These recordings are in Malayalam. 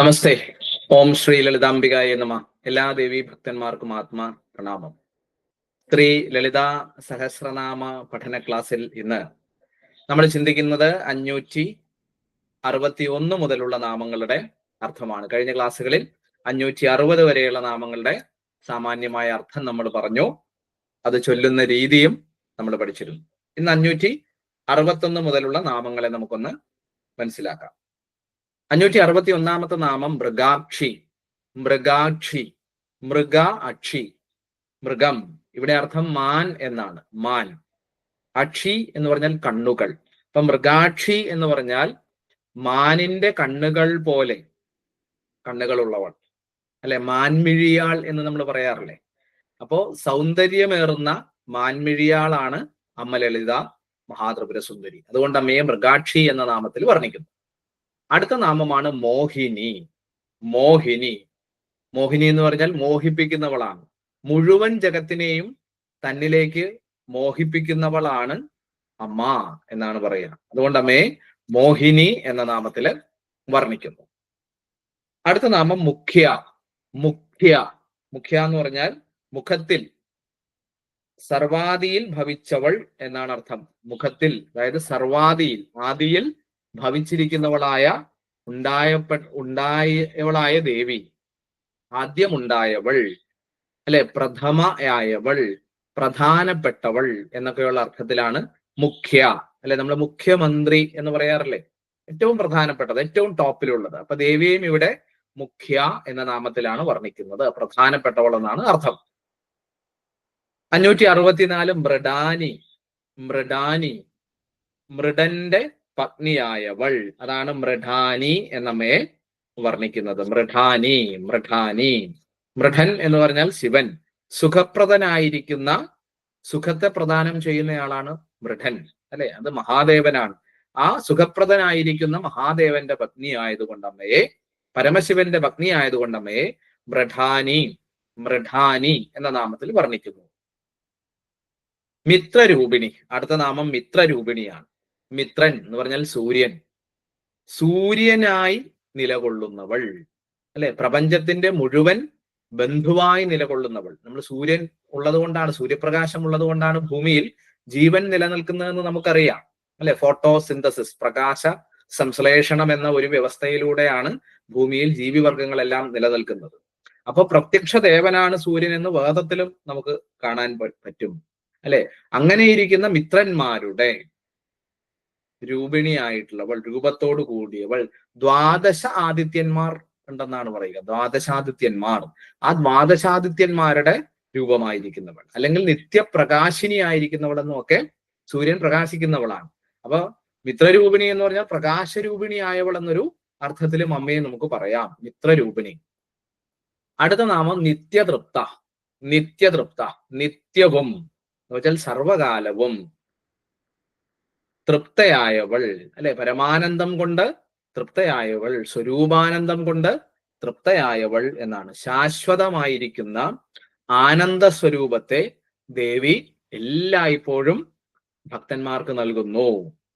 നമസ്തേ. ഓം ശ്രീ ലളിതാംബികായ നമ. എല്ലാ ദേവീ ഭക്തന്മാർക്കും ആത്മാ പ്രണാമം. ശ്രീ ലളിതാ സഹസ്രനാമ പഠന ക്ലാസ്സിൽ ഇന്ന് നമ്മൾ ചിന്തിക്കുന്നത് അഞ്ഞൂറ്റി അറുപത്തി ഒന്ന് മുതലുള്ള നാമങ്ങളുടെ അർത്ഥമാണ്. കഴിഞ്ഞ ക്ലാസ്സുകളിൽ അഞ്ഞൂറ്റി അറുപത് വരെയുള്ള നാമങ്ങളുടെ സാമാന്യമായ അർത്ഥം നമ്മൾ പറഞ്ഞു. അത് ചൊല്ലുന്ന രീതിയും നമ്മൾ പഠിച്ചിരുന്നു. ഇന്ന് അഞ്ഞൂറ്റി അറുപത്തൊന്ന് മുതലുള്ള നാമങ്ങളെ നമുക്കൊന്ന് മനസ്സിലാക്കാം. അഞ്ഞൂറ്റി അറുപത്തി ഒന്നാമത്തെ നാമം മൃഗാക്ഷി. മൃഗാക്ഷി. മൃഗ അക്ഷി മൃഗം. ഇവിടെ അർത്ഥം മാൻ എന്നാണ്. മാൻ. അക്ഷി എന്ന് പറഞ്ഞാൽ കണ്ണുകൾ. അപ്പൊ മൃഗാക്ഷി എന്ന് പറഞ്ഞാൽ മാനിന്റെ കണ്ണുകൾ പോലെ കണ്ണുകളുള്ളവൾ. അല്ലെ? മാൻമിഴിയാൾ എന്ന് നമ്മൾ പറയാറില്ലേ? അപ്പോ സൗന്ദര്യമേറുന്ന മാൻമിഴിയാളാണ് അമ്മ ലളിത. മഹാത്രിപുര സുന്ദരി അതുകൊണ്ട് അമ്മയെ മൃഗാക്ഷി എന്ന നാമത്തിൽ വർണിക്കുന്നു. അടുത്ത നാമമാണ് മോഹിനി. മോഹിനി. മോഹിനി എന്ന് പറഞ്ഞാൽ മോഹിപ്പിക്കുന്നവളാണ്. മുഴുവൻ ജഗത്തിനെയും തന്നിലേക്ക് മോഹിപ്പിക്കുന്നവളാണ് അമ്മ എന്നാണ് പറയുക. അതുകൊണ്ട് അമ്മയെ മോഹിനി എന്ന നാമത്തിൽ വർണിക്കുന്നു. അടുത്ത നാമം മുഖ്യ. മുഖ്യ. മുഖ്യ എന്ന് പറഞ്ഞാൽ മുഖത്തിൽ സർവാദിയിൽ ഭവിച്ചവൾ എന്നാണ് അർത്ഥം. മുഖത്തിൽ അതായത് സർവാദിയിൽ ആദിയിൽ ഭവിച്ചിരിക്കുന്നവളായ ഉണ്ടായപ്പെ ഉണ്ടായവളായ ദേവി. ആദ്യമുണ്ടായവൾ അല്ലെ പ്രഥമയായവൾ പ്രധാനപ്പെട്ടവൾ എന്നൊക്കെയുള്ള അർത്ഥത്തിലാണ് മുഖ്യ. അല്ലെ നമ്മൾ മുഖ്യമന്ത്രി എന്ന് പറയാറില്ലേ? ഏറ്റവും പ്രധാനപ്പെട്ടത് ഏറ്റവും ടോപ്പിലുള്ളത്. അപ്പൊ ദേവിയെയും ഇവിടെ മുഖ്യ എന്ന നാമത്തിലാണ് വർണിക്കുന്നത്. പ്രധാനപ്പെട്ടവൾ എന്നാണ് അർത്ഥം. അഞ്ഞൂറ്റി അറുപത്തിനാല് മൃഡാനി മൃഡാനി മൃഡന്റെ പത്നിയായവൾ. അതാണ് മൃഡാനി എന്നമ്മയെ വർണിക്കുന്നത്. മൃഡാനി മൃഡാനി. മൃഢൻ എന്ന് പറഞ്ഞാൽ ശിവൻ. സുഖപ്രദനായിരിക്കുന്ന സുഖത്തെ പ്രദാനം ചെയ്യുന്നയാളാണ് മൃഢൻ അല്ലെ? അത് മഹാദേവനാണ്. ആ സുഖപ്രദനായിരിക്കുന്ന മഹാദേവന്റെ പത്നി ആയതുകൊണ്ട് അമ്മയെ പരമശിവന്റെ പത്നി ആയതുകൊണ്ട് അമ്മയെ മൃഢാനി മൃഢാനി എന്ന നാമത്തിൽ വർണിക്കുന്നു. മിത്രരൂപിണി. അടുത്ത നാമം മിത്രരൂപിണിയാണ്. മിത്രൻ എന്ന് പറഞ്ഞാൽ സൂര്യൻ. സൂര്യനായി നിലകൊള്ളുന്നവൾ. അല്ലെ? പ്രപഞ്ചത്തിന്റെ മുഴുവൻ ബന്ധുവായി നിലകൊള്ളുന്നവൾ. നമ്മൾ സൂര്യൻ ഉള്ളത് കൊണ്ടാണ് സൂര്യപ്രകാശം ഉള്ളത് കൊണ്ടാണ് ഭൂമിയിൽ ജീവൻ നിലനിൽക്കുന്നതെന്ന് നമുക്കറിയാം. അല്ലെ? ഫോട്ടോസിന്തസിസ് പ്രകാശ സംശ്ലേഷണം എന്ന ഒരു വ്യവസ്ഥയിലൂടെയാണ് ഭൂമിയിൽ ജീവിവർഗങ്ങളെല്ലാം നിലനിൽക്കുന്നത്. അപ്പൊ പ്രത്യക്ഷ ദേവനാണ് സൂര്യൻ എന്ന് വേദത്തിലും നമുക്ക് കാണാൻ പറ്റും. അല്ലെ? അങ്ങനെയിരിക്കുന്ന മിത്രന്മാരുടെ രൂപിണിയായിട്ടുള്ളവൾ രൂപത്തോട് കൂടിയവൾ ദ്വാദശ ആദിത്യന്മാർ ഉണ്ടെന്നാണ് പറയുക. ദ്വാദശാദിത്യന്മാർ. ആ ദ്വാദശാദിത്യന്മാരുടെ രൂപമായിരിക്കുന്നവൾ. അല്ലെങ്കിൽ നിത്യപ്രകാശിനി ആയിരിക്കുന്നവൾ എന്നുമൊക്കെ സൂര്യൻ പ്രകാശിക്കുന്നവളാണ്. അപ്പൊ മിത്രരൂപിണി എന്ന് പറഞ്ഞാൽ പ്രകാശരൂപിണിയായവൾ എന്നൊരു അർത്ഥത്തിലും അമ്മയെ നമുക്ക് പറയാം. മിത്രരൂപിണി. അടുത്ത നാമം നിത്യതൃപ്ത. നിത്യതൃപ്ത. നിത്യവും. എന്ന് വെച്ചാൽ സർവകാലവും തൃപ്തയായവൾ അല്ലെ? പരമാനന്ദം കൊണ്ട് തൃപ്തയായവൾ സ്വരൂപാനന്ദം കൊണ്ട് തൃപ്തയായവൾ എന്നാണ്. ശാശ്വതമായിരിക്കുന്ന ആനന്ദ സ്വരൂപത്തെ ദേവി എല്ലായ്പ്പോഴും ഭക്തന്മാർക്ക് നൽകുന്നു.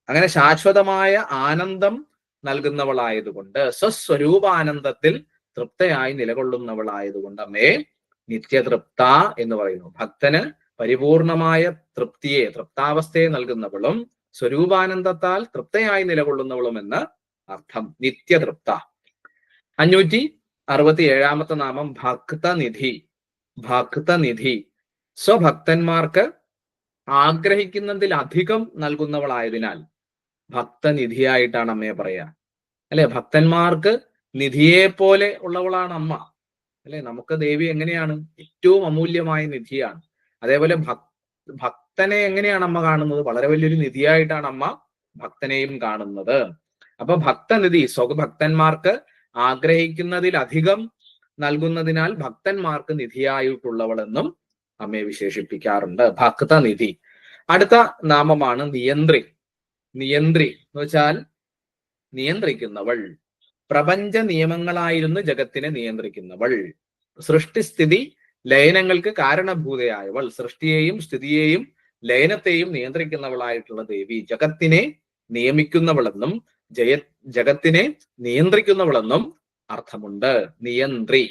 അങ്ങനെ ശാശ്വതമായ ആനന്ദം നൽകുന്നവളായതുകൊണ്ട് സ്വസ്വരൂപാനന്ദത്തിൽ തൃപ്തയായി നിലകൊള്ളുന്നവളായതുകൊണ്ട് അമ്മേ നിത്യതൃപ്ത എന്ന് പറയുന്നു. ഭക്തന് പരിപൂർണമായ തൃപ്തിയെ തൃപ്താവസ്ഥയെ നൽകുന്നവളും സ്വരൂപാനന്ദത്താൽ തൃപ്തയായി നിലകൊള്ളുന്നവളും എന്ന് അർത്ഥം. നിത്യതൃപ്ത. അഞ്ഞൂറ്റി അറുപത്തി ഏഴാമത്തെ നാമം ഭക്തനിധി. ഭക്തനിധി. സ്വഭക്തന്മാർക്ക് ആഗ്രഹിക്കുന്നതിലധികം നൽകുന്നവളായതിനാൽ ഭക്തനിധിയായിട്ടാണ് അമ്മയെ പറയാ അല്ലെ? ഭക്തന്മാർക്ക് നിധിയെ പോലെ ഉള്ളവളാണ് അമ്മ. അല്ലെ? നമുക്ക് ദേവി എങ്ങനെയാണ്? ഏറ്റവും അമൂല്യമായ നിധിയാണ്. അതേപോലെ ഭക് ഭക്തനെ എങ്ങനെയാണ് അമ്മ കാണുന്നത്? വളരെ വലിയൊരു നിധിയായിട്ടാണ് അമ്മ ഭക്തനെയും കാണുന്നത്. അപ്പൊ ഭക്തനിധി സ്വഭക്തന്മാർക്ക് ആഗ്രഹിക്കുന്നതിലധികം നൽകുന്നതിനാൽ ഭക്തന്മാർക്ക് നിധിയായിട്ടുള്ളവളെന്നും അമ്മയെ വിശേഷിപ്പിക്കാറുണ്ട്. ഭക്തനിധി. അടുത്ത നാമമാണ് നിയന്ത്രി. നിയന്ത്രി എന്ന് വെച്ചാൽ നിയന്ത്രിക്കുന്നവൾ. പ്രപഞ്ച നിയമങ്ങളായിരുന്നു ജഗത്തിനെ നിയന്ത്രിക്കുന്നവൾ. സൃഷ്ടിസ്ഥിതി ലയനങ്ങൾക്ക് കാരണഭൂതയായവൾ സൃഷ്ടിയെയും സ്ഥിതിയെയും ലയനത്തെയും നിയന്ത്രിക്കുന്നവളായിട്ടുള്ള ദേവി ജഗത്തിനെ നിയമിക്കുന്നവളെന്നും ജയ ജഗത്തിനെ നിയന്ത്രിക്കുന്നവളെന്നും അർത്ഥമുണ്ട്. നിയന്ത്രി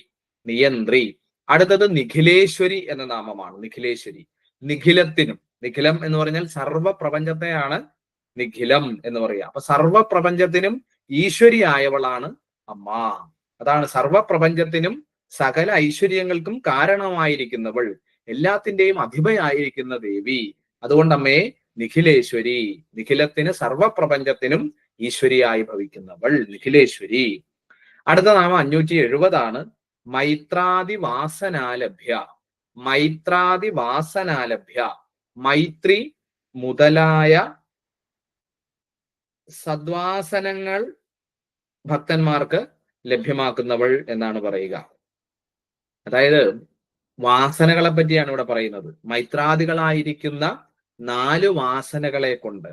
നിയന്ത്രി. അടുത്തത് നിഖിലേശ്വരി എന്ന നാമമാണ്. നിഖിലേശ്വരി. നിഖിലത്തിനും നിഖിലം എന്ന് പറഞ്ഞാൽ സർവ പ്രപഞ്ചത്തെയാണ് നിഖിലം എന്ന് പറയുക. അപ്പൊ സർവ പ്രപഞ്ചത്തിനും ഈശ്വരിയായവളാണ് അമ്മ. അതാണ് സർവ പ്രപഞ്ചത്തിനും സകല ഐശ്വര്യങ്ങൾക്കും കാരണമായിരിക്കുന്നവൾ. എല്ലാത്തിന്റെയും അധിപയായിരിക്കുന്ന ദേവി. അതുകൊണ്ട് അമ്മയെ നിഖിലേശ്വരി നിഖിലത്തിന് സർവപ്രപഞ്ചത്തിനും ഈശ്വരിയായി ഭവിക്കുന്നവൾ നിഖിലേശ്വരി. അടുത്ത നാമം അഞ്ഞൂറ്റി എഴുപതാണ് മൈത്രാദിവാസനാലഭ്യ. മൈത്രാദിവാസനാലഭ്യ. മൈത്രാദി വാസനാലഭ്യ മൈത്രി മുതലായ സദ്വാസനങ്ങൾ ഭക്തന്മാർക്ക് ലഭ്യമാക്കുന്നവൾ എന്നാണ് പറയുക. അതായത് വാസനകളെ പറ്റിയാണ് ഇവിടെ പറയുന്നത്. മൈത്രാദികളായിരിക്കുന്ന നാല് വാസനകളെ കൊണ്ട്.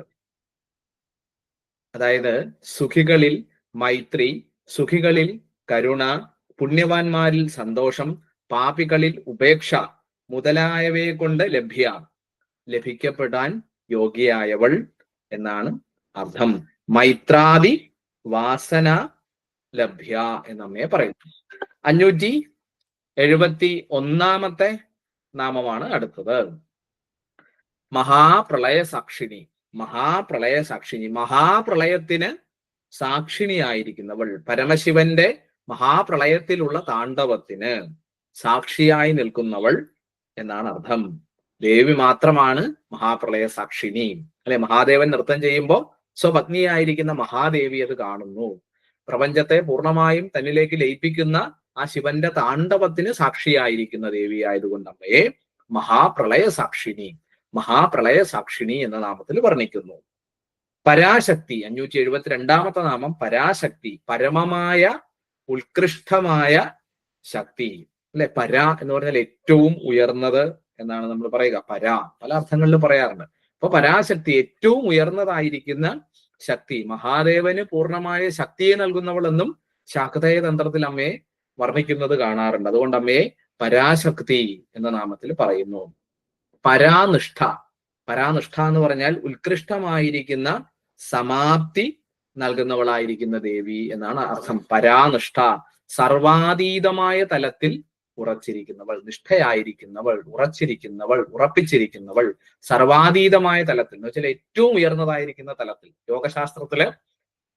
അതായത് സുഖികളിൽ മൈത്രി സുഖികളിൽ കരുണ പുണ്യവാന്മാരിൽ സന്തോഷം പാപികളിൽ ഉപേക്ഷ മുതലായവയെ കൊണ്ട് ലഭ്യ ലഭിക്കപ്പെടാൻ യോഗ്യയായവൾ എന്നാണ് അർത്ഥം. മൈത്രാദി വാസന ലഭ്യ എന്നമ്മയെ പറയുന്നു. അഞ്ഞൂറ്റി എഴുപത്തി ഒന്നാമത്തെ നാമമാണ് അടുത്തത്. മഹാപ്രളയ സാക്ഷിണി മഹാപ്രളയ സാക്ഷിണി മഹാപ്രളയത്തിന് സാക്ഷിണിയായിരിക്കുന്നവൾ പരമശിവന്റെ മഹാപ്രളയത്തിലുള്ള താണ്ഡവത്തിന് സാക്ഷിയായി നിൽക്കുന്നവൾ എന്നാണ് അർത്ഥം. ദേവി മാത്രമാണ് മഹാപ്രളയ സാക്ഷിണി അല്ലെ മഹാദേവൻ നൃത്തം ചെയ്യുമ്പോൾ സ്വപത്നിയായിരിക്കുന്ന മഹാദേവി അത് കാണുന്നു. പ്രപഞ്ചത്തെ പൂർണമായും തന്നിലേക്ക് ലയിപ്പിക്കുന്ന ആ ശിവന്റെ താണ്ഡവത്തിന് സാക്ഷിയായിരിക്കുന്ന ദേവി ആയതുകൊണ്ട് അമ്മയെ മഹാപ്രളയ സാക്ഷിണി മഹാപ്രളയ സാക്ഷിണി എന്ന നാമത്തിൽ വർണിക്കുന്നു. പരാശക്തി അഞ്ഞൂറ്റി എഴുപത്തിരണ്ടാമത്തെ നാമം പരാശക്തി പരമമായ ഉത്കൃഷ്ടമായ ശക്തി. അല്ലെ? പര എന്ന് പറഞ്ഞാൽ ഏറ്റവും ഉയർന്നത് എന്നാണ് നമ്മൾ പറയുക. പര. പല അർത്ഥങ്ങളിലും പറയാറുണ്ട്. അപ്പൊ പരാശക്തി ഏറ്റവും ഉയർന്നതായിരിക്കുന്ന ശക്തി. മഹാദേവന് പൂർണമായ ശക്തിയെ നൽകുന്നവളെന്നും ശാക്തേയ തന്ത്രത്തിൽ അമ്മയെ വർണിക്കുന്നത് കാണാറുണ്ട്. അതുകൊണ്ട് അമ്മയെ പരാശക്തി എന്ന നാമത്തിൽ പറയുന്നു. പരാനിഷ്ഠ. പരാനിഷ്ഠ എന്ന് പറഞ്ഞാൽ ഉത്കൃഷ്ടമായിരിക്കുന്ന സമാപ്തി നൽകുന്നവളായിരിക്കുന്ന ദേവി എന്നാണ് അർത്ഥം. പരാനിഷ്ഠ. സർവാതീതമായ തലത്തിൽ ഉറച്ചിരിക്കുന്നവൾ നിഷ്ഠയായിരിക്കുന്നവൾ ഉറച്ചിരിക്കുന്നവൾ ഉറപ്പിച്ചിരിക്കുന്നവൾ സർവാതീതമായ തലത്തിൽ എന്ന് വെച്ചാൽ ഏറ്റവും ഉയർന്നതായിരിക്കുന്ന തലത്തിൽ. യോഗശാസ്ത്രത്തിലെ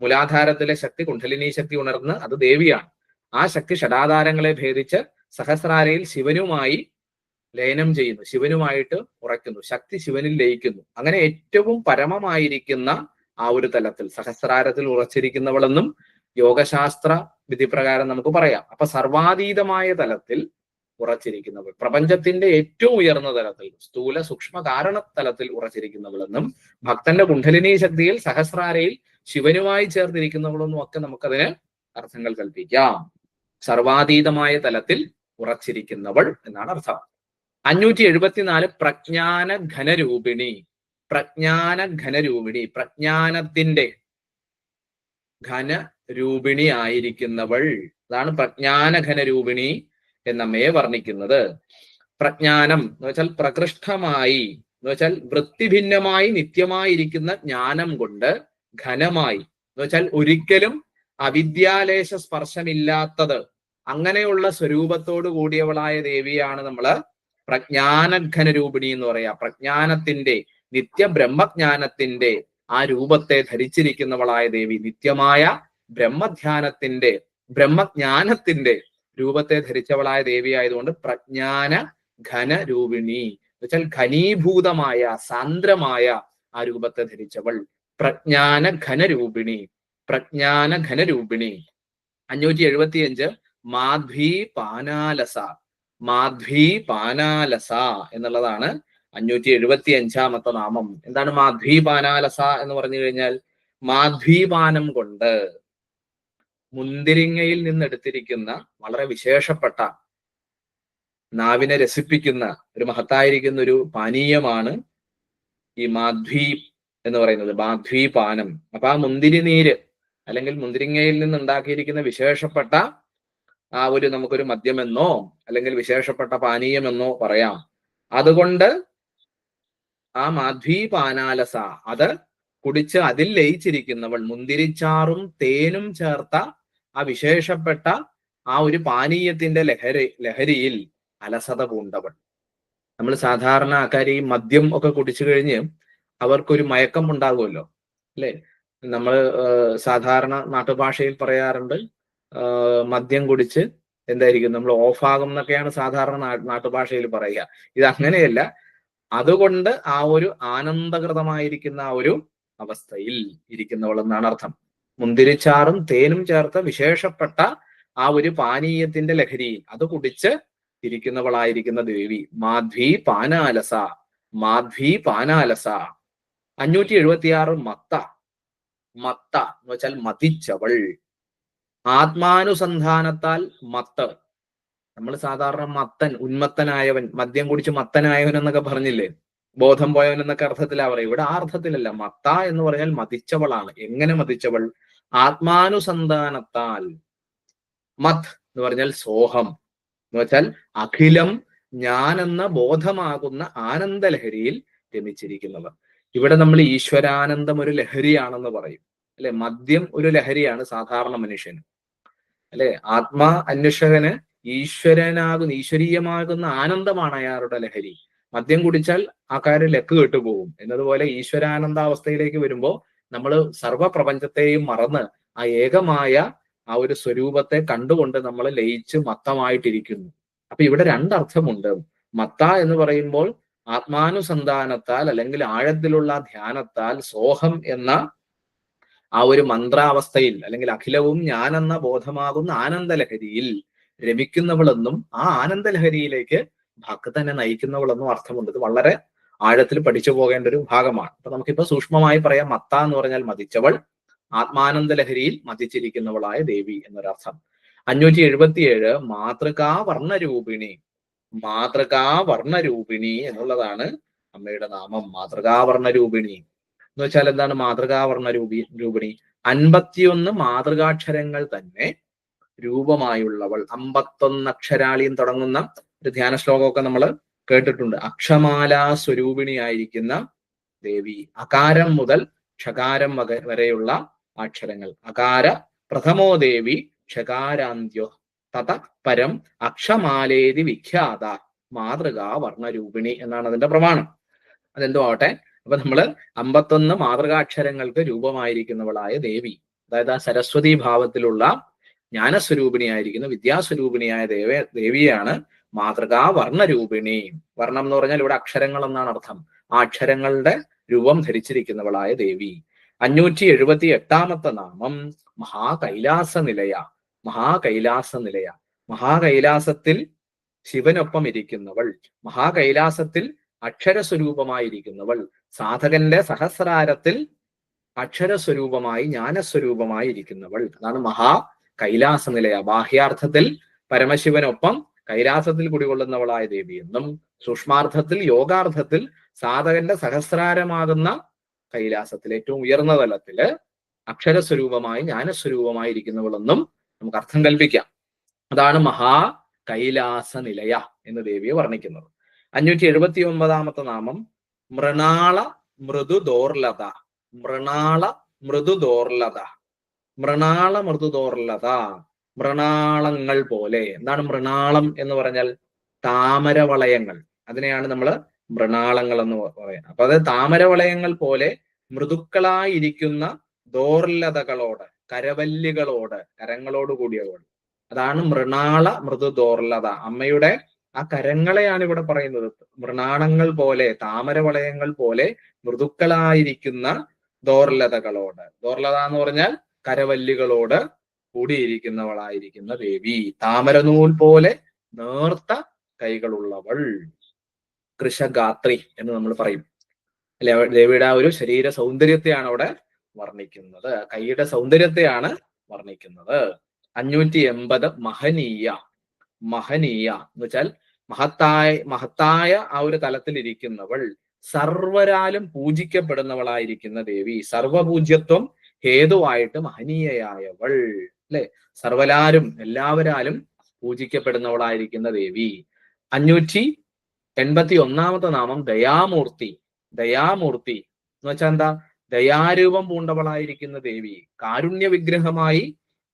മൂലാധാരത്തിലെ ശക്തി കുണ്ഠലിനി ശക്തി ഉണർന്ന് അത് ദേവിയാണ്. ആ ശക്തി ഷടാധാരങ്ങളെ ഭേദിച്ച് സഹസ്രാരയിൽ ശിവനുമായി ലയനം ചെയ്യുന്നു. ശിവനുമായിട്ട് ഉറയ്ക്കുന്നു. ശക്തി ശിവനിൽ ലയിക്കുന്നു. അങ്ങനെ ഏറ്റവും പരമമായിരിക്കുന്ന ആ ഒരു തലത്തിൽ സഹസ്രാരത്തിൽ ഉറച്ചിരിക്കുന്നവളെന്നും യോഗശാസ്ത്ര വിധിപ്രകാരം നമുക്ക് പറയാം. അപ്പൊ സർവാതീതമായ തലത്തിൽ ഉറച്ചിരിക്കുന്നവൾ പ്രപഞ്ചത്തിന്റെ ഏറ്റവും ഉയർന്ന തലത്തിൽ സ്ഥൂല സൂക്ഷ്മ കാരണ തലത്തിൽ ഉറച്ചിരിക്കുന്നവളെന്നും ഭക്തന്റെ കുണ്ഠലിനി ശക്തിയിൽ സഹസ്രാരയിൽ ശിവനുമായി ചേർന്നിരിക്കുന്നവളെന്നും ഒക്കെ നമുക്കതിന് അർത്ഥങ്ങൾ കൽപ്പിക്കാം. സർവാതീതമായ തലത്തിൽ ഉറച്ചിരിക്കുന്നവൾ എന്നാണ് അർത്ഥം. അഞ്ഞൂറ്റി എഴുപത്തിനാല് പ്രജ്ഞാന ഘനരൂപിണി പ്രജ്ഞാന ഘനരൂപിണി പ്രജ്ഞാനത്തിന്റെ ഘനരൂപിണി ആയിരിക്കുന്നവൾ. അതാണ് പ്രജ്ഞാന ഘനരൂപിണി എന്നമ്മയെ വർണിക്കുന്നത്. പ്രജ്ഞാനം എന്ന് വെച്ചാൽ പ്രകൃഷ്ടമായി എന്ന് വെച്ചാൽ വൃത്തിഭിന്നമായി നിത്യമായിരിക്കുന്ന ജ്ഞാനം കൊണ്ട് ഘനമായി. എന്ന് വെച്ചാൽ ഒരിക്കലും അവിദ്യാലേശ സ്പർശമില്ലാത്തത്. അങ്ങനെയുള്ള സ്വരൂപത്തോട് കൂടിയവളായ ദേവിയാണ് നമ്മൾ പ്രജ്ഞാനഘന രൂപിണി എന്ന് പറയാ. പ്രജ്ഞാനത്തിന്റെ നിത്യ ബ്രഹ്മജ്ഞാനത്തിന്റെ ആ രൂപത്തെ ധരിച്ചിരിക്കുന്നവളായ ദേവി നിത്യമായ ബ്രഹ്മധ്യാനത്തിന്റെ ബ്രഹ്മജ്ഞാനത്തിന്റെ രൂപത്തെ ധരിച്ചവളായ ദേവി ആയതുകൊണ്ട് പ്രജ്ഞാന ഘന രൂപിണി വെച്ചാൽ ഘനീഭൂതമായ സാന്ദ്രമായ ആ രൂപത്തെ ധരിച്ചവൾ പ്രജ്ഞാന ഘനരൂപിണി പ്രജ്ഞാന ഘനരൂപിണി അഞ്ഞൂറ്റി എഴുപത്തിയഞ്ച് മാധ്വി പാനാലസ മാധ്വി പാനാലസ എന്നുള്ളതാണ് അഞ്ഞൂറ്റി എഴുപത്തി അഞ്ചാമത്തെ നാമം. എന്താണ് മാധ്വി പാനാലസ എന്ന് പറഞ്ഞു കഴിഞ്ഞാൽ മാധ്വീപാനം കൊണ്ട് മുന്തിരിങ്ങയിൽ നിന്നെടുത്തിരിക്കുന്ന വളരെ വിശേഷപ്പെട്ട നാവിനെ രസിപ്പിക്കുന്ന ഒരു മഹത്തായിരിക്കുന്ന ഒരു പാനീയമാണ് ഈ മാധ്വി എന്ന് പറയുന്നത് മാധ്വി പാനം. അപ്പൊ ആ മുന്തിരി നീര് അല്ലെങ്കിൽ മുന്തിരിങ്ങയിൽ നിന്ന് ഉണ്ടാക്കിയിരിക്കുന്ന വിശേഷപ്പെട്ട ആ ഒരു നമുക്കൊരു മദ്യമെന്നോ അല്ലെങ്കിൽ വിശേഷപ്പെട്ട പാനീയമെന്നോ പറയാം. അതുകൊണ്ട് ആ മാധ്വി പാനാലസ അത് കുടിച്ച് അതിൽ ലയിച്ചിരിക്കുന്നവൾ മുന്തിരിച്ചാറും തേനും ചേർത്ത ആ വിശേഷപ്പെട്ട ആ ഒരു പാനീയത്തിന്റെ ലഹരി ലഹരിയിൽ അലസത പൂണ്ടവൾ. നമ്മൾ സാധാരണ ആൾക്കാർ ഈ മദ്യം ഒക്കെ കുടിച്ചു കഴിഞ്ഞ് അവർക്കൊരു മയക്കം ഉണ്ടാകുമല്ലോ അല്ലെ? നമ്മൾ സാധാരണ നാട്ടുഭാഷയിൽ പറയാറുണ്ട് മദ്യം കുടിച്ച് എന്തായിരിക്കും? നമ്മൾ ഓഫാകും എന്നൊക്കെയാണ് സാധാരണ നാട്ടുഭാഷയിൽ പറയുക. ഇത് അങ്ങനെയല്ല അതുകൊണ്ട് ആ ഒരു ആനന്ദകൃതമായിരിക്കുന്ന ആ ഒരു അവസ്ഥയിൽ ഇരിക്കുന്നവൾ എന്നാണ് അർത്ഥം. മുന്തിരിച്ചാറും തേനും ചേർത്ത വിശേഷപ്പെട്ട ആ ഒരു പാനീയത്തിന്റെ ലഹരിയിൽ അത് കുടിച്ച് ഇരിക്കുന്നവളായിരിക്കുന്ന ദേവി. മാധ്വി പാനാലസ മാധ്വി പാനാലസ. അഞ്ഞൂറ്റി എഴുപത്തിയാറ് മത്ത മത്ത എന്ന് വെച്ചാൽ മതിച്ചവൾ. ആത്മാനുസന്ധാനത്താൽ മത്തവൻ. നമ്മൾ സാധാരണ മത്തൻ ഉന്മത്തനായവൻ മദ്യം കുടിച്ച് മത്തനായവൻ എന്നൊക്കെ പറഞ്ഞില്ലേ? ബോധം പോയവൻ എന്നൊക്കെ അർത്ഥത്തിലാ പറയും ഇവിടെ ആ അർത്ഥത്തിലല്ല. മത്ത എന്ന് പറഞ്ഞാൽ മതിച്ചവളാണ്. എങ്ങനെ മതിച്ചവൾ? ആത്മാനുസന്ധാനത്താൽ മത് എന്ന് പറഞ്ഞാൽ സോഹം. എന്ന് വെച്ചാൽ അഖിലം ഞാനെന്ന ബോധമാകുന്ന ആനന്ദലഹരിയിൽ രമിച്ചിരിക്കുന്നവർ ഇവിടെ നമ്മൾ ഈശ്വരാനന്ദം ഒരു ലഹരിയാണെന്ന് പറയും. അല്ലെ? മദ്യം ഒരു ലഹരിയാണ് സാധാരണ മനുഷ്യന്. അല്ലെ? ആത്മാ അന്വേഷകന് ഈശ്വരനാകുന്ന ഈശ്വരീയമാകുന്ന ആനന്ദമാണ് അയാളുടെ ലഹരി. മദ്യം കുടിച്ചാൽ ആ കാര്യം ലക്ക് കെട്ടുപോകും എന്നതുപോലെ ഈശ്വരാനന്ദാവസ്ഥയിലേക്ക് വരുമ്പോൾ നമ്മൾ സർവപ്രപഞ്ചത്തെയും മറന്ന് ആ ഏകമായ ആ ഒരു സ്വരൂപത്തെ കണ്ടുകൊണ്ട് നമ്മൾ ലയിച്ച് മത്തമായിട്ടിരിക്കുന്നു. അപ്പൊ ഇവിടെ രണ്ടർത്ഥമുണ്ട്. മത്ത എന്ന് പറയുമ്പോൾ ആത്മാനുസന്ധാനത്താൽ അല്ലെങ്കിൽ ആഴത്തിലുള്ള ധ്യാനത്താൽ സോഹം എന്ന ആ ഒരു മന്ത്രാവസ്ഥയിൽ അല്ലെങ്കിൽ അഖിലവും ഞാനെന്ന ബോധമാകുന്ന ആനന്ദലഹരിയിൽ രമിക്കുന്നവളെന്നും ആ ആനന്ദലഹരിയിലേക്ക് ഭക്തനെ നയിക്കുന്നവളെന്നും അർത്ഥമുണ്ട്. ഇത് വളരെ ആഴത്തിൽ പഠിച്ചു പോകേണ്ട ഒരു ഭാഗമാണ്. അപ്പൊ നമുക്കിപ്പോ സൂക്ഷ്മമായി പറയാം. മത്ത എന്ന് പറഞ്ഞാൽ മതിച്ചവൾ ആത്മാനന്ദ ലഹരിയിൽ മതിച്ചിരിക്കുന്നവളായ ദേവി എന്നൊരർത്ഥം. അഞ്ഞൂറ്റി എഴുപത്തിയേഴ് മാതൃകാ വർണരൂപിണി മാതൃകാ വർണരൂപിണി എന്നുള്ളതാണ് അമ്മയുടെ നാമം. മാതൃകാ വർണരൂപിണി എന്ന് വെച്ചാൽ എന്താണ് മാതൃകാവർണ രൂപീ രൂപിണി? അൻപത്തിയൊന്ന് മാതൃകാക്ഷരങ്ങൾ തന്നെ രൂപമായുള്ളവൾ. അമ്പത്തൊന്ന് അക്ഷരാളിയും തുടങ്ങുന്ന ഒരു ധ്യാന ശ്ലോകമൊക്കെ നമ്മൾ കേട്ടിട്ടുണ്ട്. അക്ഷമാലാ സ്വരൂപിണിയായിരിക്കുന്ന ദേവി. അകാരം മുതൽ ക്ഷകാരം വരെയുള്ള അക്ഷരങ്ങൾ. അകാര പ്രഥമോ ദേവി ക്ഷകാരാന്ത്യോ തത പരം അക്ഷമാലേതി വിഖ്യാത മാതൃകാ വർണരൂപിണി എന്നാണ് അതിന്റെ പ്രമാണം. അതെന്തോ ആവട്ടെ അപ്പൊ നമ്മൾ അമ്പത്തൊന്ന് മാതൃകാക്ഷരങ്ങൾക്ക് രൂപമായിരിക്കുന്നവളായ ദേവി അതായത് ആ സരസ്വതി ഭാവത്തിലുള്ള ജ്ഞാനസ്വരൂപിണിയായിരിക്കുന്ന വിദ്യാസ്വരൂപിണിയായ ദേവ ദേവിയാണ് മാതൃകാ വർണരൂപിണി വർണം എന്ന് പറഞ്ഞാൽ ഇവിടെ അക്ഷരങ്ങൾ എന്നാണ് അർത്ഥം. ആ അക്ഷരങ്ങളുടെ രൂപം ധരിച്ചിരിക്കുന്നവളായ ദേവി. അഞ്ഞൂറ്റി എഴുപത്തി എട്ടാമത്തെ നാമം മഹാകൈലാസ നിലയ മഹാകൈലാസ നിലയ മഹാകൈലാസത്തിൽ ശിവനൊപ്പം ഇരിക്കുന്നവൾ. മഹാകൈലാസത്തിൽ അക്ഷരസ്വരൂപമായിരിക്കുന്നവൾ. സാധകന്റെ സഹസ്രാരത്തിൽ അക്ഷരസ്വരൂപമായി ജ്ഞാനസ്വരൂപമായി ഇരിക്കുന്നവൾ. അതാണ് മഹാ കൈലാസ നിലയ ബാഹ്യാർത്ഥത്തിൽ പരമശിവനൊപ്പം കൈലാസത്തിൽ കുടികൊള്ളുന്നവളായ ദേവി എന്നും സൂക്ഷ്മാർത്ഥത്തിൽ യോഗാർത്ഥത്തിൽ സാധകന്റെ സഹസ്രാരമാകുന്ന കൈലാസത്തിൽ ഏറ്റവും ഉയർന്ന തലത്തിൽ അക്ഷരസ്വരൂപമായി ജ്ഞാനസ്വരൂപമായി ഇരിക്കുന്നവളെന്നും നമുക്ക് അർത്ഥം കൽപ്പിക്കാം. അതാണ് മഹാ കൈലാസ നിലയ എന്ന് ദേവിയെ വർണിക്കുന്നത്. അഞ്ഞൂറ്റി എഴുപത്തി ഒമ്പതാമത്തെ നാമം മൃണാള മൃദു ദോർലത മൃണാള മൃദു ദോർലത മൃണാള മൃദു ദോർലത മൃണാളങ്ങൾ പോലെ. എന്താണ് മൃണാളം എന്ന് പറഞ്ഞാൽ? താമര വളയങ്ങൾ അതിനെയാണ് നമ്മൾ മൃണാളങ്ങൾ എന്ന് പറയുന്നത്. അപ്പൊ അത് താമര വളയങ്ങൾ പോലെ മൃദുക്കളായിരിക്കുന്ന ദോർലതകളോട് കരവല്ലികളോട് കരങ്ങളോട് കൂടിയവൾ. അതാണ് മൃണാള മൃദു ദോർലത അമ്മയുടെ ആ കരങ്ങളെയാണ് ഇവിടെ പറയുന്നത്. മൃണാണങ്ങൾ പോലെ താമര വളയങ്ങൾ പോലെ മൃദുക്കളായിരിക്കുന്ന ദോർലതകളോട്. ദോർലത എന്ന് പറഞ്ഞാൽ കരവല്ലികളോട് കൂടിയിരിക്കുന്നവളായിരിക്കുന്ന ദേവി. താമരനൂൽ പോലെ നേർത്ത കൈകളുള്ളവൾ. കൃഷഗാത്രി എന്ന് നമ്മൾ പറയും. അല്ലെ? ദേവിയുടെ ആ ഒരു ശരീര സൗന്ദര്യത്തെയാണ് അവിടെ വർണിക്കുന്നത്. കൈയുടെ സൗന്ദര്യത്തെയാണ് വർണിക്കുന്നത്. അഞ്ഞൂറ്റി എൺപത് മഹനീയ. മഹനീയ എന്ന് വെച്ചാൽ മഹത്തായ മഹത്തായ ആ ഒരു തലത്തിൽ ഇരിക്കുന്നവൾ സർവരാലും പൂജിക്കപ്പെടുന്നവളായിരിക്കുന്ന ദേവി സർവപൂജ്യത്വം ഹേതുവായിട്ട് മഹനീയയായവൾ അല്ലെ? സർവലാരും എല്ലാവരാലും പൂജിക്കപ്പെടുന്നവളായിരിക്കുന്ന ദേവി. അഞ്ഞൂറ്റി എൺപത്തി ഒന്നാമത്തെ നാമം ദയാമൂർത്തി. ദയാമൂർത്തി എന്ന് വെച്ചാൽ എന്താ? ദയാരൂപം പൂണ്ടവളായിരിക്കുന്ന ദേവി കാരുണ്യ വിഗ്രഹമായി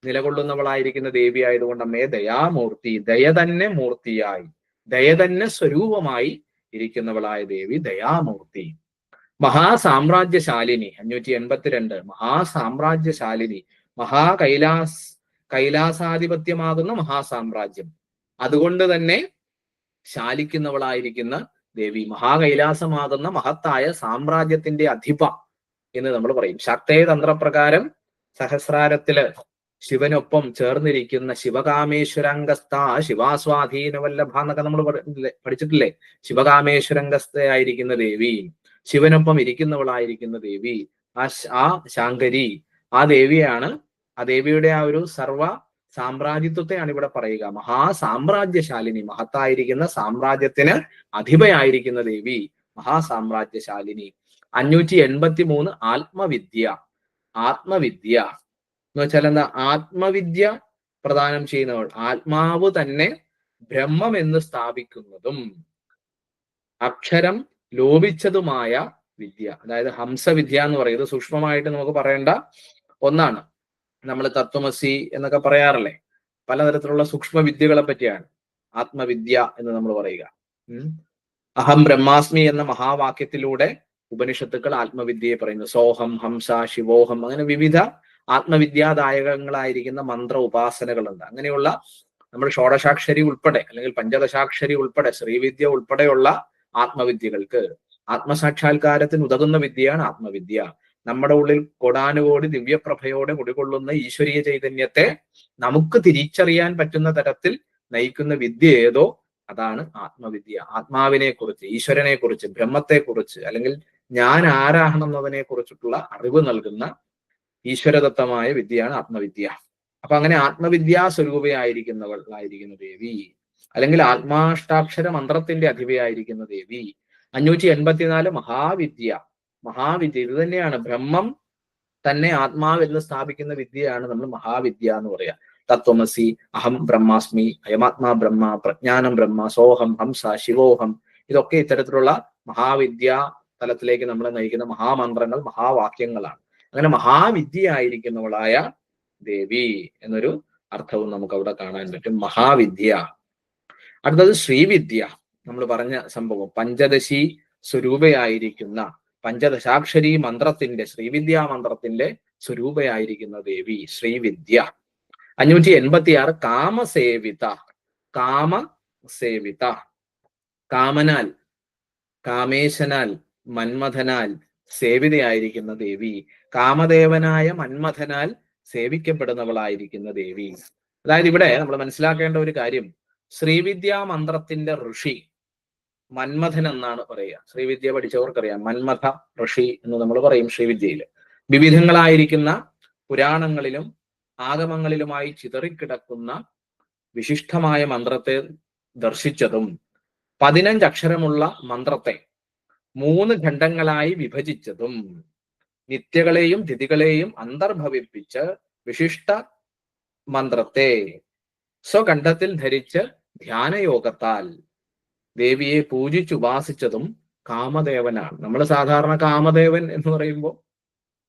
നിലകൊള്ളുന്നവളായിരിക്കുന്ന ദേവി ആയതുകൊണ്ട് അമ്മയെ ദയാമൂർത്തി ദയ തന്നെ മൂർത്തിയായി. ദയ തന്നെ സ്വരൂപമായി ഇരിക്കുന്നവളായ ദേവി ദയാമൂർത്തി. മഹാസാമ്രാജ്യശാലിനി അഞ്ഞൂറ്റി എൺപത്തിരണ്ട് മഹാസാമ്രാജ്യശാലിനി മഹാ കൈലാസ് കൈലാസാധിപത്യമാകുന്ന മഹാസാമ്രാജ്യം. അതുകൊണ്ട് തന്നെ ശാലിക്കുന്നവളായിരിക്കുന്ന ദേവി മഹാകൈലാസമാകുന്ന മഹത്തായ സാമ്രാജ്യത്തിന്റെ അധിപ എന്ന് നമ്മൾ പറയും. ശക്തേ തന്ത്രപ്രകാരം സഹസ്രാരത്തിൽ ശിവനൊപ്പം ചേർന്നിരിക്കുന്ന ശിവകാമേശ്വരംഗസ്ഥ ശിവാസ്വാധീനവല്ലഭ എന്നൊക്കെ നമ്മൾ പഠിച്ചിട്ടില്ലേ? ശിവകാമേശ്വരംഗസ്ഥയായിരിക്കുന്ന ദേവി. ശിവനൊപ്പം ഇരിക്കുന്നവളായിരിക്കുന്ന ദേവി. ആ ആ ശാങ്കരി ആ ദേവിയാണ് ആ ദേവിയുടെ ആ ഒരു സർവ സാമ്രാജ്യത്വത്തെയാണ് ഇവിടെ പറയുക. മഹാസാമ്രാജ്യശാലിനി മഹത്തായിരിക്കുന്ന സാമ്രാജ്യത്തിന് അധിപയായിരിക്കുന്ന ദേവി മഹാസാമ്രാജ്യശാലിനി. അഞ്ഞൂറ്റി എൺപത്തി മൂന്ന് ആത്മവിദ്യ ആത്മവിദ്യ. എന്ന് വെച്ചാൽ എന്താ? ആത്മവിദ്യ പ്രദാനം ചെയ്യുന്നവൾ. ആത്മാവ് തന്നെ ബ്രഹ്മം എന്ന് സ്ഥാപിക്കുന്നതും അക്ഷരം ലോപിച്ചതുമായ വിദ്യ. അതായത് ഹംസവിദ്യ എന്ന് പറയുന്നത് സൂക്ഷ്മമായിട്ട് നമുക്ക് പറയേണ്ട ഒന്നാണ്. നമ്മൾ തത്വമസി എന്നൊക്കെ പറയാറില്ലേ? പലതരത്തിലുള്ള സൂക്ഷ്മ വിദ്യകളെ പറ്റിയാണ്. ആത്മവിദ്യ എന്ന് നമ്മൾ പറയുക. അഹം ബ്രഹ്മാസ്മി എന്ന മഹാവാക്യത്തിലൂടെ ഉപനിഷത്തുക്കൾ ആത്മവിദ്യയെ പറയുന്നു. സോഹം ഹംസ ശിവോഹം അങ്ങനെ വിവിധ ആത്മവിദ്യാദായകങ്ങളായിരിക്കുന്ന മന്ത്ര ഉപാസനകളുണ്ട്. അങ്ങനെയുള്ള നമ്മൾ ഷോഡശാക്ഷരി ഉൾപ്പെടെ അല്ലെങ്കിൽ പഞ്ചദശാക്ഷരി ഉൾപ്പെടെ ശ്രീവിദ്യ ഉൾപ്പെടെയുള്ള ആത്മവിദ്യകൾക്ക് ആത്മസാക്ഷാത്കാരത്തിന് ഉതകുന്ന വിദ്യയാണ് ആത്മവിദ്യ. നമ്മുടെ ഉള്ളിൽ കൊടാനുകോടി ദിവ്യപ്രഭയോടെ കുടികൊള്ളുന്ന ഈശ്വരീയ ചൈതന്യത്തെ നമുക്ക് തിരിച്ചറിയാൻ പറ്റുന്ന തരത്തിൽ നയിക്കുന്ന വിദ്യ ഏതോ? അതാണ് ആത്മവിദ്യ. ആത്മാവിനെ കുറിച്ച് ഈശ്വരനെ കുറിച്ച് ബ്രഹ്മത്തെ കുറിച്ച് അല്ലെങ്കിൽ ഞാൻ ആരാണെന്നതിനെ കുറിച്ചിട്ടുള്ള അറിവ് നൽകുന്ന ഈശ്വരദത്തമായ വിദ്യയാണ് ആത്മവിദ്യ. അപ്പൊ അങ്ങനെ ആത്മവിദ്യാ സ്വരൂപയായിരിക്കുന്നവളായിരിക്കുന്ന ദേവി. അല്ലെങ്കിൽ ആത്മാഷ്ടാക്ഷര മന്ത്രത്തിന്റെ അധിപയായിരിക്കുന്ന ദേവി. അഞ്ഞൂറ്റി എൺപത്തിനാല് മഹാവിദ്യ. മഹാവിദ്യ ഇത് തന്നെയാണ്. ബ്രഹ്മം തന്നെ ആത്മാവെന്ന് സ്ഥാപിക്കുന്ന വിദ്യയാണ് നമ്മൾ മഹാവിദ്യ എന്ന് പറയാ. തത്വമസി അഹം ബ്രഹ്മാസ്മി അയമാത്മാ ബ്രഹ്മ പ്രജ്ഞാനം ബ്രഹ്മ സോഹം ഹംസ ശിവോഹം. ഇതൊക്കെ ഇത്തരത്തിലുള്ള മഹാവിദ്യ തലത്തിലേക്ക് നമ്മളെ നയിക്കുന്ന മഹാമന്ത്രങ്ങൾ മഹാവാക്യങ്ങളാണ്. അങ്ങനെ മഹാവിദ്യ ആയിരിക്കുന്നവളായ ദേവി എന്നൊരു അർത്ഥവും നമുക്ക് അവിടെ കാണാൻ പറ്റും. മഹാവിദ്യ. അടുത്തത് ശ്രീവിദ്യ. നമ്മൾ പറഞ്ഞ സംഭവം പഞ്ചദശി സ്വരൂപയായിരിക്കുന്ന പഞ്ചദശാക്ഷരി മന്ത്രത്തിന്റെ ശ്രീവിദ്യാ മന്ത്രത്തിന്റെ സ്വരൂപയായിരിക്കുന്ന ദേവി ശ്രീവിദ്യ. അഞ്ഞൂറ്റി എൺപത്തി ആറ് കാമസേവിത. കാമസേവിത. കാമനാൽ. കാമേശനാൽ മന്മഥനാൽ സേവിതയായിരിക്കുന്ന ദേവി. കാമദേവനായ മന്മഥനാൽ സേവിക്കപ്പെടുന്നവളായിരിക്കുന്ന ദേവി. അതായത് ഇവിടെ നമ്മൾ മനസ്സിലാക്കേണ്ട ഒരു കാര്യം ശ്രീവിദ്യാ മന്ത്രത്തിന്റെ ഋഷി മന്മഥൻ എന്നാണ് പറയുക. ശ്രീവിദ്യ പഠിച്ചവർക്കറിയാം മന്മഥ ഋഷി എന്ന് നമ്മൾ പറയും ശ്രീവിദ്യയിൽ. വിവിധങ്ങളായിരിക്കുന്ന പുരാണങ്ങളിലും ആഗമങ്ങളിലുമായി ചിതറിക്കിടക്കുന്ന വിശിഷ്ടമായ മന്ത്രത്തെ ദർശിച്ചതും പതിനഞ്ച് അക്ഷരമുള്ള മന്ത്രത്തെ മൂന്ന് ഖണ്ഡങ്ങളായി വിഭജിച്ചതും നിത്യകളെയും തിഥികളെയും അന്തർഭവിപ്പിച്ച് വിശിഷ്ട മന്ത്രത്തെ സ്വകണ്ഠത്തിൽ ധരിച്ച് ധ്യാനയോഗത്താൽ ദേവിയെ പൂജിച്ചുപാസിച്ചതും കാമദേവനാണ്. നമ്മൾ സാധാരണ കാമദേവൻ എന്ന് പറയുമ്പോൾ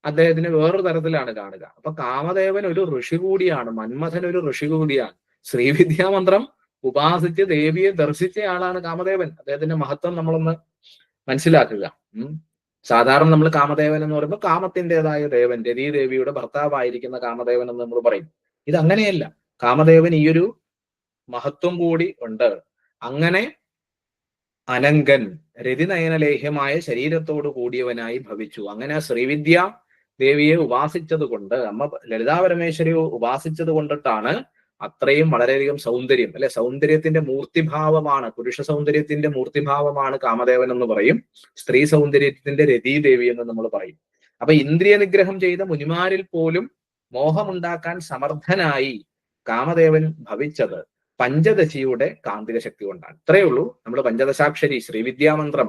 അദ്ദേഹത്തിന് വേറൊരു തരത്തിലാണ് കാണുക. അപ്പൊ കാമദേവൻ ഒരു ഋഷി കൂടിയാണ് മന്മഥൻ ഒരു ഋഷി കൂടിയാണ്. ശ്രീവിദ്യാമന്ത്രം ഉപാസിച്ച് ദേവിയെ ദർശിച്ച ആളാണ് കാമദേവൻ. അദ്ദേഹത്തിന്റെ മഹത്വം നമ്മളൊന്ന് മനസ്സിലാക്കുക. സാധാരണ നമ്മൾ കാമദേവൻ എന്ന് പറയുമ്പോൾ കാമത്തിന്റെതായ ദേവൻ രതിദേവിയുടെ ഭർത്താവായിരിക്കുന്ന കാമദേവൻ എന്ന് നമ്മൾ പറയും. ഇത് അങ്ങനെയല്ല. കാമദേവൻ ഈ ഒരു മഹത്വം കൂടി ഉണ്ട്. അങ്ങനെ അനങ്കൻ രതിനയനലേഹ്യമായ ശരീരത്തോട് കൂടിയവനായി ഭവിച്ചു. അങ്ങനെ ശ്രീവിദ്യ ദേവിയെ ഉപാസിച്ചത് കൊണ്ട് അമ്മ ലളിതാപരമേശ്വരിയെ ഉപാസിച്ചത് കൊണ്ടിട്ടാണ് അത്രയും വളരെയധികം സൗന്ദര്യം അല്ലെ? സൗന്ദര്യത്തിന്റെ മൂർത്തിഭാവമാണ് പുരുഷ സൗന്ദര്യത്തിന്റെ മൂർത്തിഭാവമാണ് കാമദേവൻ എന്ന് പറയും സ്ത്രീ സൗന്ദര്യത്തിന്റെ രതീദേവി എന്ന് നമ്മൾ പറയും. അപ്പൊ ഇന്ദ്രിയ നിഗ്രഹം ചെയ്ത മുനിമാരിൽ പോലും മോഹമുണ്ടാക്കാൻ സമർത്ഥനായി കാമദേവൻ ഭവിച്ചത് പഞ്ചദശിയുടെ കാന്തിക ശക്തി കൊണ്ടാണ്. ഇത്രയേ ഉള്ളൂ. നമ്മൾ പഞ്ചദശാക്ഷരി ശ്രീവിദ്യാമന്ത്രം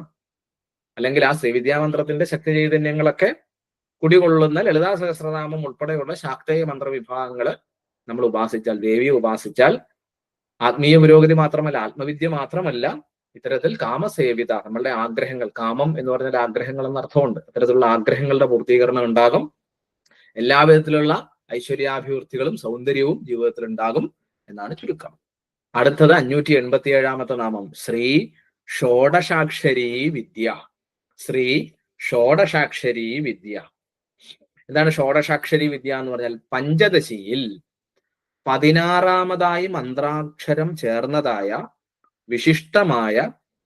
അല്ലെങ്കിൽ ആ ശ്രീവിദ്യാമന്ത്രത്തിന്റെ ശക്തി ചൈതന്യങ്ങളൊക്കെ കുടികൊള്ളുന്ന ലളിതാ സഹസ്രനാമം ഉൾപ്പെടെയുള്ള ശാക്തേയ മന്ത്രവിഭാഗങ്ങൾ നമ്മൾ ഉപാസിച്ചാൽ ദേവിയെ ഉപാസിച്ചാൽ ആത്മീയ പുരോഗതി മാത്രമല്ല ആത്മവിദ്യ മാത്രമല്ല ഇത്തരത്തിൽ കാമസേവിത നമ്മളുടെ ആഗ്രഹങ്ങൾ കാമം എന്ന് പറഞ്ഞാൽ ആഗ്രഹങ്ങൾ എന്ന അർത്ഥമുണ്ട്. അത്തരത്തിലുള്ള ആഗ്രഹങ്ങളുടെ പൂർത്തീകരണം ഉണ്ടാകും. എല്ലാ വിധത്തിലുള്ള ഐശ്വര്യാഭിവൃദ്ധികളും സൗന്ദര്യവും ജീവിതത്തിൽ ഉണ്ടാകും എന്നാണ് ചുരുക്കം. അടുത്തത് അഞ്ഞൂറ്റി എൺപത്തി ഏഴാമത്തെ നാമം. ശ്രീ ഷോഡശാക്ഷരി വിദ്യ. ശ്രീ ഷോഡശാക്ഷരി വിദ്യ. എന്താണ് ഷോഡശാക്ഷരി വിദ്യ എന്ന് പറഞ്ഞാൽ പഞ്ചദശിയിൽ പതിനാറാമതായി മന്ത്രാക്ഷരം ചേർന്നതായ വിശിഷ്ടമായ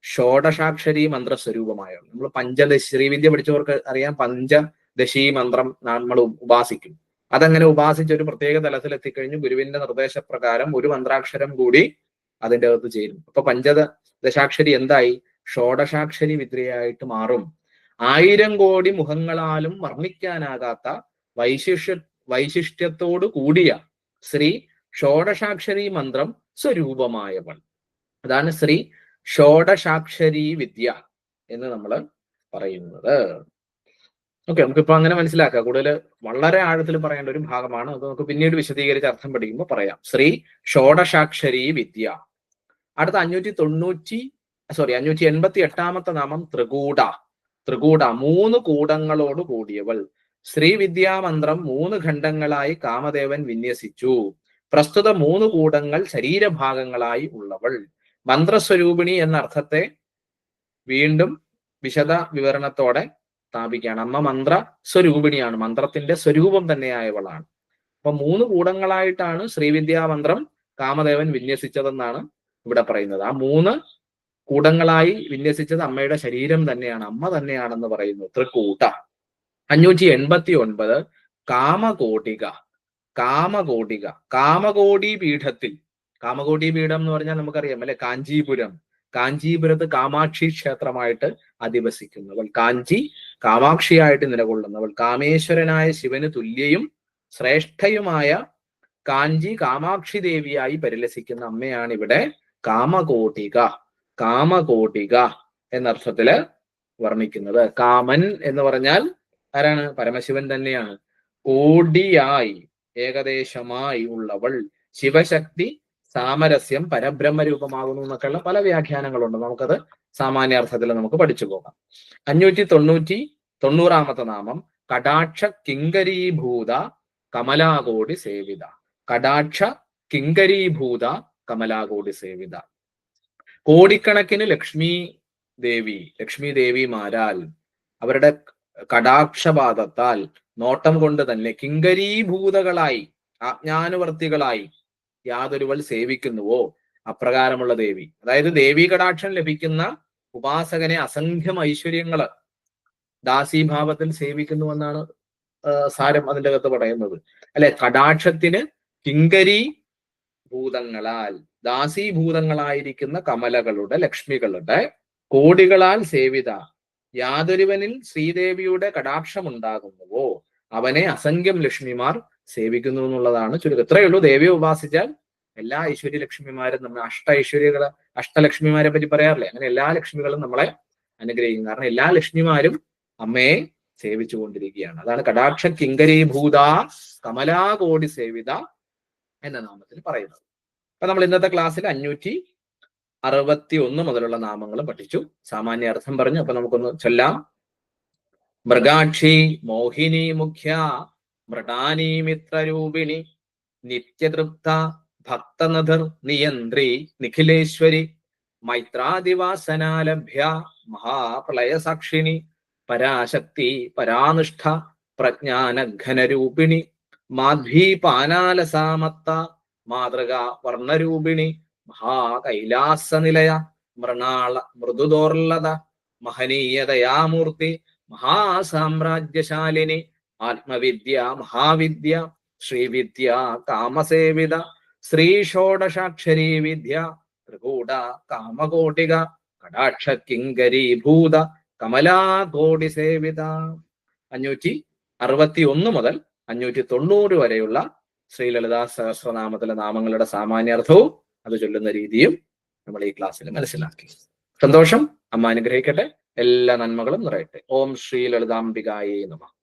ഷോഡശാക്ഷരി മന്ത്രസ്വരൂപമായ നമ്മൾ പഞ്ചദശ ശ്രീവിദ്യ പഠിച്ചവർക്ക് അറിയാം പഞ്ചദശി മന്ത്രം നമ്മൾ ഉപാസിക്കും. അതങ്ങനെ ഉപാസിച്ച് ഒരു പ്രത്യേക തലത്തിൽ എത്തിക്കഴിഞ്ഞു ഗുരുവിന്റെ നിർദ്ദേശപ്രകാരം ഒരു മന്ത്രാക്ഷരം കൂടി അതിന്റെ അകത്ത് ചേരും. അപ്പൊ പഞ്ചദ ദശാക്ഷരി എന്തായി? ഷോഡശാക്ഷരി വിദ്യയായിട്ട് മാറും. ആയിരം കോടി മുഖങ്ങളാലും വർണിക്കാനാകാത്ത വൈശിഷ്യ വൈശിഷ്ട്യത്തോട് കൂടിയ ശ്രീ ഷോഡശാക്ഷരി മന്ത്രം സ്വരൂപമായവൾ. അതാണ് ശ്രീ ഷോഡശാക്ഷരി വിദ്യ എന്ന് നമ്മൾ പറയുന്നത്. ഓക്കെ നമുക്കിപ്പോ അങ്ങനെ മനസ്സിലാക്കാം. കൂടുതൽ വളരെ ആഴത്തിൽ പറയേണ്ട ഒരു ഭാഗമാണ്. അത് നമുക്ക് പിന്നീട് വിശദീകരിച്ച് അർത്ഥം പഠിക്കുമ്പോൾ പറയാം. ശ്രീ ഷോഡശാക്ഷരി വിദ്യ. അടുത്ത അഞ്ഞൂറ്റി തൊണ്ണൂറ്റി സോറി അഞ്ഞൂറ്റി എൺപത്തി എട്ടാമത്തെ നാമം ത്രികൂട. ത്രികൂട മൂന്ന് കൂടങ്ങളോട് കൂടിയവൾ. ശ്രീവിദ്യാമന്ത്രം മൂന്ന് ഖണ്ഡങ്ങളായി കാമദേവൻ വിന്യസിച്ചു. പ്രസ്തുത മൂന്ന് കൂടങ്ങൾ ശരീരഭാഗങ്ങളായി ഉള്ളവൾ. മന്ത്രസ്വരൂപിണി എന്ന അർത്ഥത്തെ വീണ്ടും വിശദ വിവരണത്തോടെ സ്ഥാപിക്കുകയാണ്. അമ്മ മന്ത്ര സ്വരൂപിണിയാണ് മന്ത്രത്തിന്റെ സ്വരൂപം തന്നെയായവളാണ്. അപ്പൊ മൂന്ന് കൂടങ്ങളായിട്ടാണ് ശ്രീവിദ്യാമന്ത്രം കാമദേവൻ വിന്യസിച്ചതെന്നാണ് ഇവിടെ പറയുന്നത്. ആ മൂന്ന് കൂടങ്ങളായി വിന്യസിച്ചത് അമ്മയുടെ ശരീരം തന്നെയാണ്. അമ്മ തന്നെയാണെന്ന് പറയുന്നു. തൃക്കൂട്ട. അഞ്ഞൂറ്റി എൺപത്തി ഒൻപത് കാമകോടിക കാമകോടിക കാമകോടി പീഠത്തിൽ കാമകോടി പീഠം എന്ന് പറഞ്ഞാൽ നമുക്കറിയാം അല്ലെ? കാഞ്ചീപുരം. കാഞ്ചീപുരത്ത് കാമാക്ഷി ക്ഷേത്രമായിട്ട് അധിവസിക്കുന്നവൾ. കാഞ്ചി കാമാക്ഷിയായിട്ട് നിലകൊള്ളുന്നവൾ. കാമേശ്വരനായ ശിവന് തുല്യയും ശ്രേഷ്ഠയുമായ കാഞ്ചി കാമാക്ഷി ദേവിയായി പരിലസിക്കുന്ന അമ്മയാണ് ഇവിടെ കാമകോടിക കാമകോട്ടിക എന്നർത്ഥത്തിൽ വർണിക്കുന്നത്. കാമൻ എന്ന് പറഞ്ഞാൽ ആരാണ്? പരമശിവൻ തന്നെയാണ്. കോടിയായി ഏകദേശമായി ഉള്ളവൾ ശിവശക്തി സാമരസ്യം പരബ്രഹ്മ രൂപമാകുന്നു എന്നൊക്കെയുള്ള പല വ്യാഖ്യാനങ്ങളുണ്ട്. നമുക്കത് സാമാന്യാർത്ഥത്തിൽ നമുക്ക് പഠിച്ചു പോകാം. അഞ്ഞൂറ്റി തൊണ്ണൂറ്റി തൊണ്ണൂറാമത്തെ നാമം കടാക്ഷ കിങ്കരീഭൂത കമലാകോടി സേവിത. കടാക്ഷ കിങ്കരീഭൂത കമലാകോടി സേവിത. കോടിക്കണക്കിന് ലക്ഷ്മി ദേവി ലക്ഷ്മി ദേവിമാരാൽ അവരുടെ കടാക്ഷപാദത്താൽ നോട്ടം കൊണ്ട് തന്നെ കിങ്കരീഭൂതകളായി ആജ്ഞാനുവർത്തികളായി യാതൊരുവൾ സേവിക്കുന്നുവോ? അപ്രകാരമുള്ള ദേവി. അതായത് ദേവി കടാക്ഷം ലഭിക്കുന്ന ഉപാസകനെ അസംഖ്യം ഐശ്വര്യങ്ങൾ ദാസീഭാവത്തിൽ സേവിക്കുന്നുവെന്നാണ് സാരം അതിന്റെ അകത്ത് പറയുന്നത്. അല്ലെ? കടാക്ഷത്തിന് കിങ്കരി ഭൂതങ്ങളാൽ ദാസീഭൂതങ്ങളായിരിക്കുന്ന കമലകളുടെ ലക്ഷ്മികളുടെ കോടികളാൽ സേവിത യാതൊരുവനിൽ ശ്രീദേവിയുടെ കടാക്ഷം ഉണ്ടാകുന്നുവോ അവനെ അസംഖ്യം ലക്ഷ്മിമാർ സേവിക്കുന്നു എന്നുള്ളതാണ് ചുരുക്കം. ഇത്രയേ ഉള്ളൂ. ദേവിയെ ഉപാസിച്ചാൽ എല്ലാ ഐശ്വര്യ ലക്ഷ്മിമാരും നമ്മൾ അഷ്ട ഐശ്വര്യകളെ അഷ്ടലക്ഷ്മിമാരെ പറ്റി പറയാറില്ലേ? അങ്ങനെ എല്ലാ ലക്ഷ്മികളും നമ്മളെ അനുഗ്രഹിക്കുന്നു കാരണം എല്ലാ ലക്ഷ്മിമാരും അമ്മയെ സേവിച്ചുകൊണ്ടിരിക്കുകയാണ്. അതാണ് കടാക്ഷ കിങ്കരീഭൂത കമലാകോടി സേവിത എന്ന നാമത്തിൽ പറയുന്നത്. അപ്പൊ നമ്മൾ ഇന്നത്തെ ക്ലാസ്സിൽ അഞ്ഞൂറ്റി അറുപത്തി ഒന്ന് മുതലുള്ള നാമങ്ങൾ പഠിച്ചു. സാമാന്യ അർത്ഥം പറഞ്ഞു. അപ്പൊ നമുക്കൊന്ന് ചൊല്ലാം. മൃഗാക്ഷി മോഹിനി മുഖ്യ മൃഡാനി മിത്രരൂപിണി നിത്യതൃപ്ത ഭക്തനധർ നിയന്ത്രി നിഖിലേശ്വരി മൈത്രാദിവാസനാലഭ്യ മഹാപ്രളയ സാക്ഷിണി പരാശക്തി പരാനിഷ്ഠ പ്രജ്ഞാനഘനരൂപിണി മാധ്വീ മാധ്വീപാനാലസാമത്ത മാതൃക വർണരൂപിണി മഹാകൈലാസനിലയ മൃണാള മൃദുദോർലത മഹനീയതയാമൂർത്തി മഹാസാമ്രാജ്യശാലിനി ആത്മവിദ്യ മഹാവിദ്യ ശ്രീവിദ്യ കാമസേവിത ശ്രീ ഷോഡശാക്ഷരീ വിദ്യ ത്രികൂട കാമകോട്ടിക കടാക്ഷ കിങ്കരീഭൂത കമലാകോടി സേവിത അഞ്ഞൂറ്റി അറുപത്തി ഒന്ന് മുതൽ അഞ്ഞൂറ്റി തൊണ്ണൂറ് വരെയുള്ള ശ്രീലളിതാ സഹസ്രനാമത്തിലെ നാമങ്ങളുടെ സാമാന്യാർത്ഥവും അത് ചൊല്ലുന്ന രീതിയും നമ്മൾ ഈ ക്ലാസ്സിൽ മനസ്സിലാക്കി. സന്തോഷം. അമ്മ അനുഗ്രഹിക്കട്ടെ. എല്ലാ നന്മകളും നിറയട്ടെ. ഓം ശ്രീ ലളിതാംബികായേ നമ.